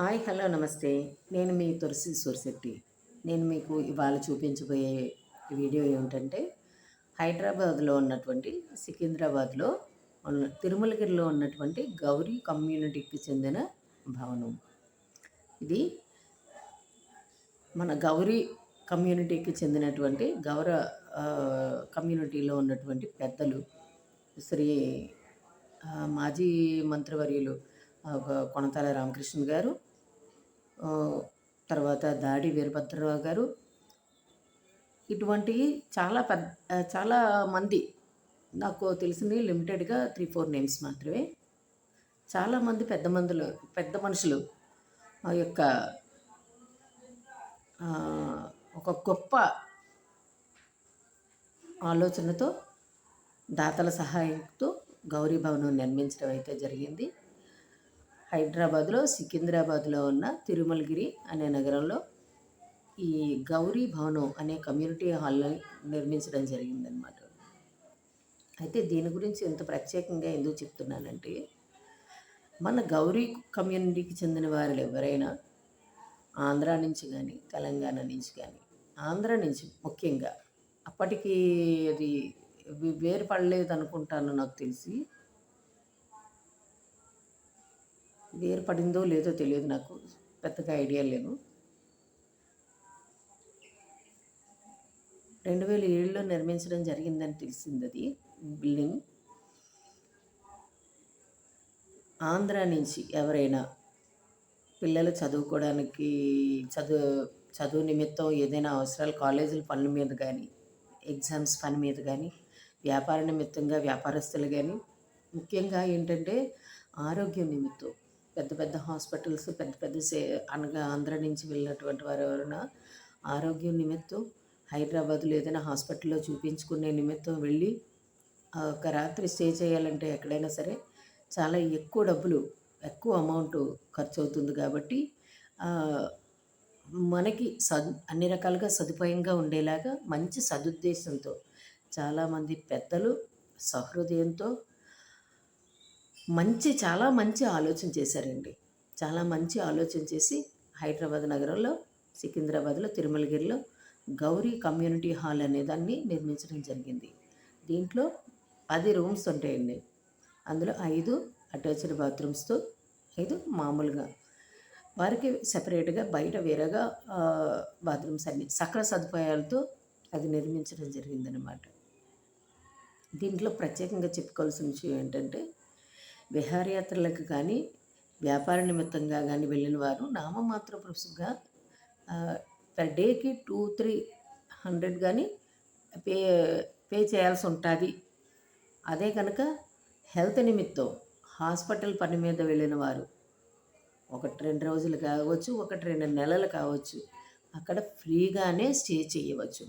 Hi hello నమస్తే. నేను మీ తులసి సూర్శెట్టి. నేను మీకు ఇవాళ చూపించబోయే వీడియో ఏమిటంటే హైదరాబాద్లో ఉన్నటువంటి సికింద్రాబాద్లో ఉన్న తిరుమలగిరిలో ఉన్నటువంటి గౌరీ కమ్యూనిటీకి చెందిన భవనం. ఇది మన గౌరీ కమ్యూనిటీకి చెందినటువంటి గౌర కమ్యూనిటీలో ఉన్నటువంటి పెద్దలు శ్రీ మాజీ మంత్రివర్యులు కొనతాల రామకృష్ణ గారు తర్వాత దాడి వీరభద్రరావు గారు. ఇటువంటి చాలా పెద్ద చాలా మంది నాకు తెలిసింది లిమిటెడ్గా త్రీ ఫోర్ నేమ్స్ మాత్రమే. చాలామంది పెద్ద మందులు పెద్ద మనుషులు ఆ యొక్క ఒక గొప్ప ఆలోచనతో దాతల సహాయంతో గౌరీ భవనం నిర్మించడం అయితే జరిగింది. హైదరాబాద్లో సికింద్రాబాద్లో ఉన్న తిరుమలగిరి అనే నగరంలో ఈ గౌరీ భవనం అనే కమ్యూనిటీ హాల్ని నిర్మించడం జరిగిందనమాట అయితే దీని గురించి ఇంత ప్రత్యేకంగా ఎందుకు చెప్తున్నానంటే మన గౌరీ కమ్యూనిటీకి చెందిన వారు ఎవరైనా ఆంధ్ర నుంచి కానీ తెలంగాణ నుంచి కానీ ఆంధ్ర నుంచి ముఖ్యంగా అప్పటికి అది వేరు వేరుపడలేదు అనుకుంటాను నాకు తెలిసి ఏర్పడిందో లేదో తెలియదు నాకు. పెద్దగా ఐడియా లేదు. రెండు వేల ఏడులో నిర్మించడం జరిగిందని తెలిసింది అది బిల్డింగ్. ఆంధ్ర నుంచి ఎవరైనా పిల్లలు చదువుకోవడానికి చదువు చదువు నిమిత్తం ఏదైనా అవసరాలు కాలేజీల పనుల మీద కానీ ఎగ్జామ్స్ పని మీద కానీ వ్యాపార నిమిత్తంగా వ్యాపారస్తులు కానీ ముఖ్యంగా ఏంటంటే ఆరోగ్యం నిమిత్తం. పెద్ద పెద్ద హాస్పిటల్స్ పెద్ద పెద్ద సే అనగా ఆంధ్ర నుంచి వెళ్ళినటువంటి వారు ఎవరైనా ఆరోగ్యం నిమిత్తం హైదరాబాద్లో ఏదైనా హాస్పిటల్లో చూపించుకునే నిమిత్తం వెళ్ళి ఒక రాత్రి స్టే చేయాలంటే ఎక్కడైనా సరే చాలా ఎక్కువ డబ్బులు ఎక్కువ అమౌంట్ ఖర్చు అవుతుంది కాబట్టి మనకి సద్ అన్ని రకాలుగా సదుపాయంగా ఉండేలాగా మంచి సదుద్దేశంతో చాలామంది పెద్దలు సహృదయంతో మంచి చాలా మంచి ఆలోచన చేశారండి. చాలా మంచి ఆలోచన చేసి హైదరాబాద్ నగరంలో సికింద్రాబాద్లో తిరుమలగిరిలో గౌరీ కమ్యూనిటీ హాల్ అనే దాన్ని నిర్మించడం జరిగింది. దీంట్లో పది రూమ్స్ ఉంటాయండి. అందులో ఐదు అటాచ్డ్ బాత్రూమ్స్తో ఐదు మామూలుగా వారికి సెపరేట్గా బయట వేరేగా బాత్రూమ్స్ అన్ని సకల సదుపాయాలతో అది నిర్మించడం జరిగిందనమాట దీంట్లో ప్రత్యేకంగా చెప్పుకోవాల్సిన విషయం ఏంటంటే విహారయాత్రలకు కానీ వ్యాపార నిమిత్తంగా కానీ వెళ్ళిన వారు నామమాత్ర ప్రస్తుగా పర్ డేకి టూ త్రీ హండ్రెడ్ కానీ పే పే చేయాల్సి ఉంటుంది. అదే కనుక హెల్త్ నిమిత్తం హాస్పిటల్ పని మీద వెళ్ళిన వారు ఒకటి రెండు రోజులు కావచ్చు ఒకటి రెండు నెలలు కావచ్చు అక్కడ ఫ్రీగానే స్టే చేయవచ్చు.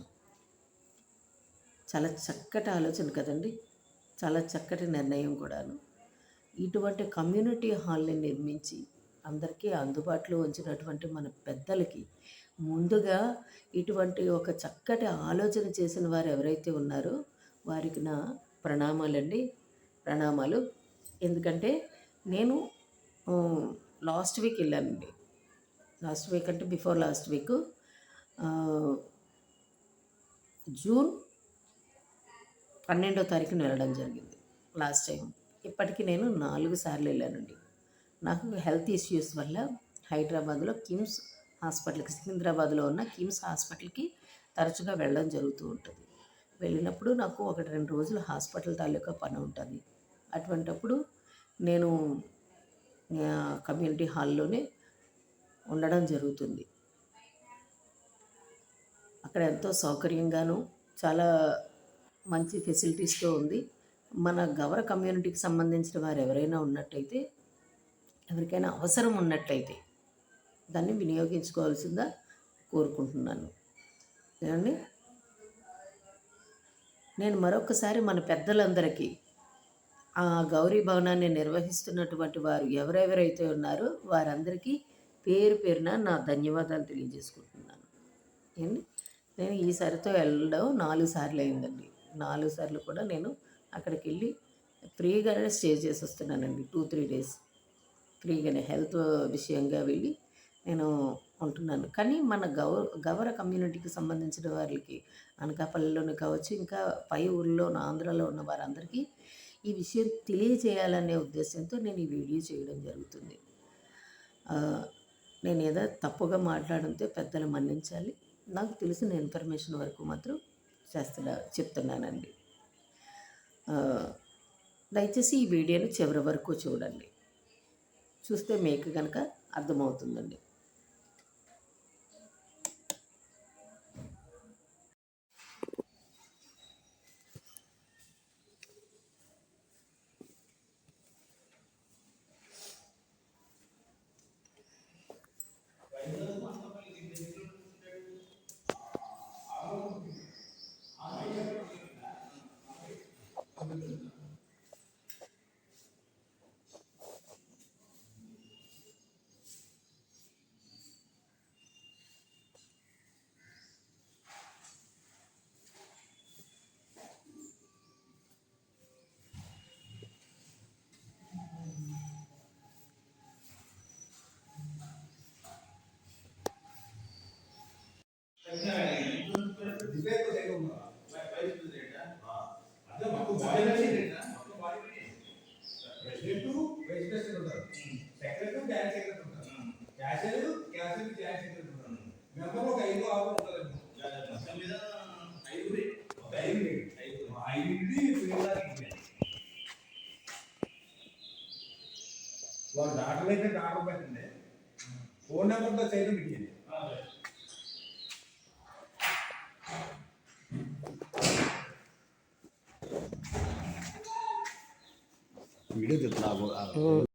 చాలా చక్కటి ఆలోచన కదండి. చాలా చక్కటి నిర్ణయం కూడాను. ఇటువంటి కమ్యూనిటీ హాల్ని నిర్మించి అందరికీ అందుబాటులో ఉంచినటువంటి మన పెద్దలకి ముందుగా ఇటువంటి ఒక చక్కటి ఆలోచన చేసిన వారు ఎవరైతే ఉన్నారో వారికి నా ప్రణామాలండి. ప్రణామాలు. ఎందుకంటే నేను లాస్ట్ వీక్ వెళ్ళానండి. లాస్ట్ వీక్ అంటే బిఫోర్ లాస్ట్ వీక్ జూన్ పన్నెండో తారీఖున వెళ్ళడం జరిగింది. లాస్ట్ టైం ఇప్పటికీ నేను నాలుగు సార్లు వెళ్ళానండి. నాకు హెల్త్ ఇష్యూస్ వల్ల హైదరాబాద్లో కిమ్స్ హాస్పిటల్కి సికింద్రాబాద్లో ఉన్న కిమ్స్ హాస్పిటల్కి తరచుగా వెళ్ళడం జరుగుతూ ఉంటుంది. వెళ్ళినప్పుడు నాకు ఒకటి రెండు రోజులు హాస్పిటల్ తాలూకా పని ఉంటుంది. అటువంటప్పుడు నేను కమ్యూనిటీ హాల్లోనే ఉండడం జరుగుతుంది. అక్కడ ఎంతో సౌకర్యంగాను చాలా మంచి ఫెసిలిటీస్తో ఉంది. మన గవర కమ్యూనిటీకి సంబంధించిన వారు ఎవరైనా ఉన్నట్టయితే ఎవరికైనా అవసరం ఉన్నట్టయితే దాన్ని వినియోగించుకోవాల్సిందా కోరుకుంటున్నాను. ఏమండి? నేను మరొకసారి మన పెద్దలందరికీ ఆ గౌరీ భవనాన్ని నిర్వహిస్తున్నటువంటి వారు ఎవరెవరైతే ఉన్నారో వారందరికీ పేరు పేరున నా ధన్యవాదాలు తెలియజేసుకుంటున్నాను. ఏంటి నేను ఈసారితో వెళ్ళడం నాలుగు సార్లు అయిందండి. నాలుగు సార్లు కూడా నేను అక్కడికి వెళ్ళి ఫ్రీగానే స్టే చేసి వస్తున్నానండి టూ త్రీ డేస్. ఫ్రీగానే హెల్త్ విషయంగా వెళ్ళి నేను ఉంటున్నాను. కానీ మన గౌ గవర కమ్యూనిటీకి సంబంధించిన వారికి అనకాపల్లిలోనే కావచ్చు ఇంకా పై ఊళ్ళో ఆంధ్రాలో ఉన్న వారందరికీ ఈ విషయం తెలియజేయాలనే ఉద్దేశంతో నేను ఈ వీడియో చేయడం జరుగుతుంది. నేను ఏదో తప్పుగా మాట్లాడితే పెద్దలు మన్నించాలి. నాకు తెలిసిన ఇన్ఫర్మేషన్ వరకు మాత్రం చేస్తున్నా చెప్తున్నానండి. దయచేసి ఈ వీడియోని చివరి వరకు చూడండి. చూస్తే మీకు కనుక అర్థమవుతుందండి. వాళ్ళు డాక్టర్ అయితే డాక్టర్ పెట్టండి ఫోన్ నెంబర్తో చేయడం పెట్టింది వీడియో చెప్తున్నావు బాడీ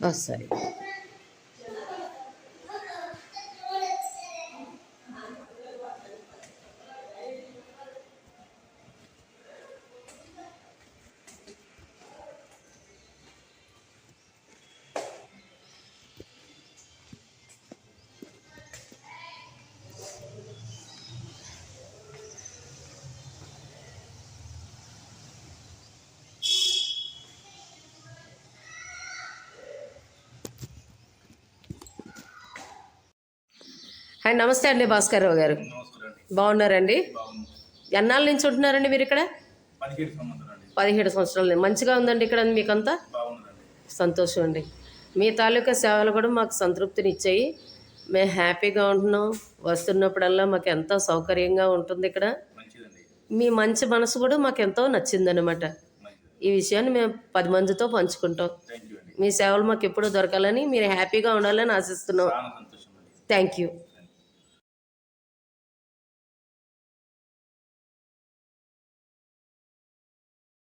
సరే హాయ్ నమస్తే అండి భాస్కర్ రావు గారు బాగున్నారండి? ఎన్నాళ్ళ నుంచి ఉంటున్నారండి మీరు ఇక్కడ? పదిహేడు సంవత్సరాలు మంచిగా ఉందండి ఇక్కడ మీకంతా? సంతోషం అండి. మీ తాలూకా సేవలు కూడా మాకు సంతృప్తిని ఇచ్చాయి మేము హ్యాపీగా ఉంటున్నాం. వస్తున్నప్పుడల్లా మాకు ఎంతో సౌకర్యంగా ఉంటుంది ఇక్కడ. మీ మంచి మనసు కూడా మాకు ఎంతో నచ్చిందనమాట ఈ విషయాన్ని మేము పది మందితో పంచుకుంటాం. మీ సేవలు మాకు ఎప్పుడూ దొరకాలని మీరు హ్యాపీగా ఉండాలని ఆశిస్తున్నాం. Thank you